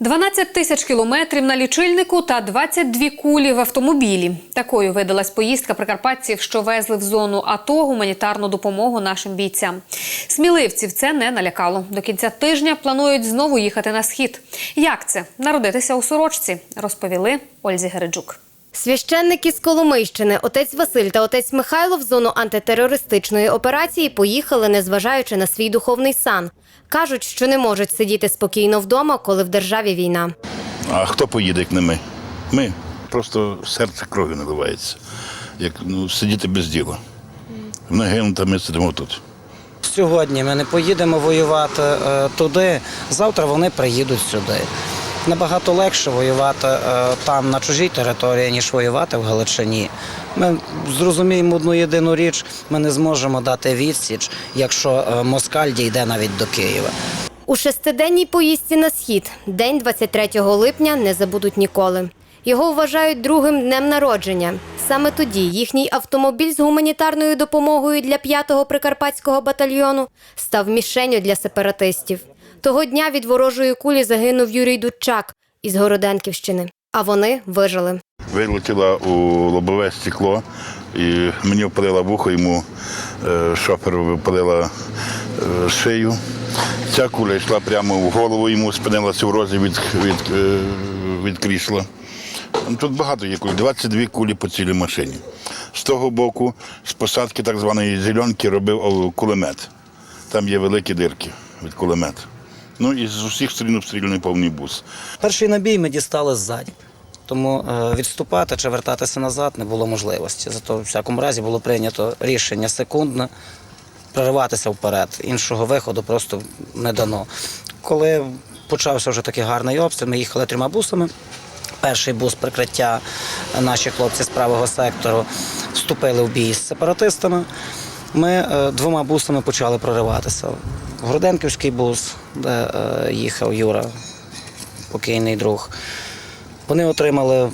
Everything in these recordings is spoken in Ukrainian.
12 тисяч кілометрів на лічильнику та 22 кулі в автомобілі. Такою видалась поїздка прикарпатців, що везли в зону АТО гуманітарну допомогу нашим бійцям. Сміливців це не налякало. До кінця тижня планують знову їхати на схід. Як це народитися у сорочці? Розповіли Ользі Гереджук. Священники з Коломийщини, отець Василь та отець Михайло в зону антитерористичної операції поїхали, незважаючи на свій духовний сан. Кажуть, що не можуть сидіти спокійно вдома, коли в державі війна. А хто поїде, як не ми? Ми. Просто серце кров'ю наливається. Як ну, сидіти без діла. Вони гинуть, а ми сидимо тут. Сьогодні ми не поїдемо воювати е, туди, завтра вони приїдуть сюди. Набагато легше воювати е, там на чужій території, ніж воювати в Галичині. Ми зрозуміємо одну єдину річ, ми не зможемо дати відсіч, якщо е, москаль дійде навіть до Києва. У шестиденній поїздці на схід день 23 липня не забудуть ніколи. Його вважають другим днем народження. Саме тоді їхній автомобіль з гуманітарною допомогою для 5-го прикарпатського батальйону став мішенью для сепаратистів. Того дня від ворожої кулі загинув Юрій Дудчак із Городенківщини. А вони вижили. Вилетіла у лобове стекло, і мені впалила вухо, йому е, шоферу випалила е, шию. Ця куля йшла прямо в голову, йому спинилася в розі від, від, е, від крісла. Тут багато є куль, 22 кулі по цілій машині. З того боку, з посадки так званої зеленки робив кулемет. Там є великі дирки від кулемета. Ну і з усіх сторін обстріляний повний бус. Перший набій ми дістали ззаді. Тому е, відступати чи вертатися назад не було можливості. Зато в всякому разі було прийнято рішення секундне прориватися вперед. Іншого виходу просто не дано. Коли почався вже такий гарний обстріл, ми їхали трьома бусами. Перший бус прикриття наші хлопці з правого сектору вступили в бій з сепаратистами. Ми е, двома бусами почали прориватися. Городенківський бус, де е, їхав Юра, покійний друг. Вони отримали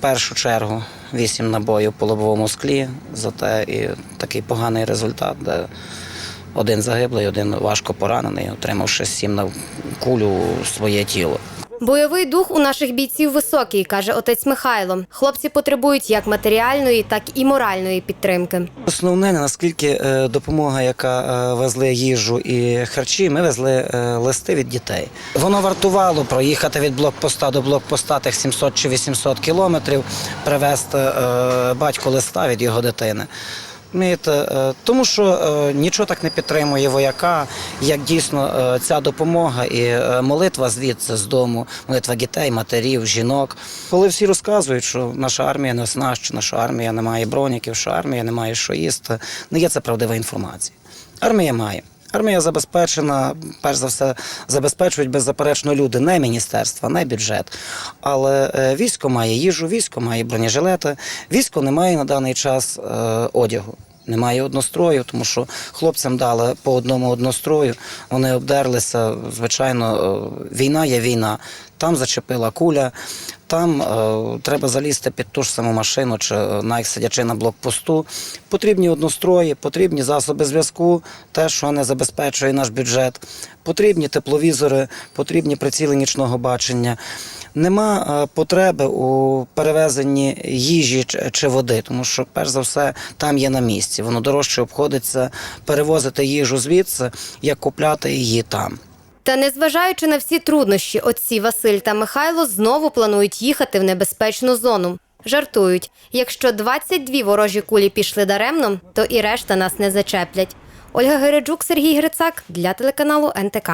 першу чергу вісім набоїв по лобовому склі, зате і такий поганий результат, де один загиблий, один важко поранений, отримавши сім на кулю своє тіло. Бойовий дух у наших бійців високий, каже отець Михайло. Хлопці потребують як матеріальної, так і моральної підтримки. Основне, наскільки е, допомога, яка е, везли їжу і харчі, ми везли е, листи від дітей. Воно вартувало проїхати від блокпоста до блокпоста тих 700 чи 800 кілометрів, привезти батьку листа від його дитини. Розумієте, е, Тому що е, нічого так не підтримує вояка, як дійсно е, ця допомога і молитва звідси з дому, молитва дітей, матерів, жінок. Коли всі розказують, що наша армія не оснащена, що армія не має броніків, що армія не має що їсти, не є це правдива інформація. Армія має. Армія забезпечена, перш за все, забезпечують беззаперечно люди, не міністерства, не бюджет. Але військо має їжу, військо має бронежилети, військо не має на даний час одягу. Немає однострою, тому що хлопцям дали по одному однострою, вони обдерлися. Звичайно, е, війна є війна. Там зачепила куля, там е, треба залізти під ту ж саму машину, чи е, навіть сидячи на блокпосту. Потрібні однострої, потрібні засоби зв'язку, те, що не забезпечує наш бюджет, потрібні тепловізори, потрібні приціли нічного бачення. Нема е, потреби у перевезенні їжі чи- чи води, тому що, перш за все, там є на місці. Воно дорожче обходиться перевозити їжу звідси, як купляти її там. Та незважаючи на всі труднощі, отці Василь та Михайло знову планують їхати в небезпечну зону. Жартують, якщо 22 ворожі кулі пішли даремно, то і решта нас не зачеплять. Ольга Гереджук, Сергій Грицак для телеканалу НТК.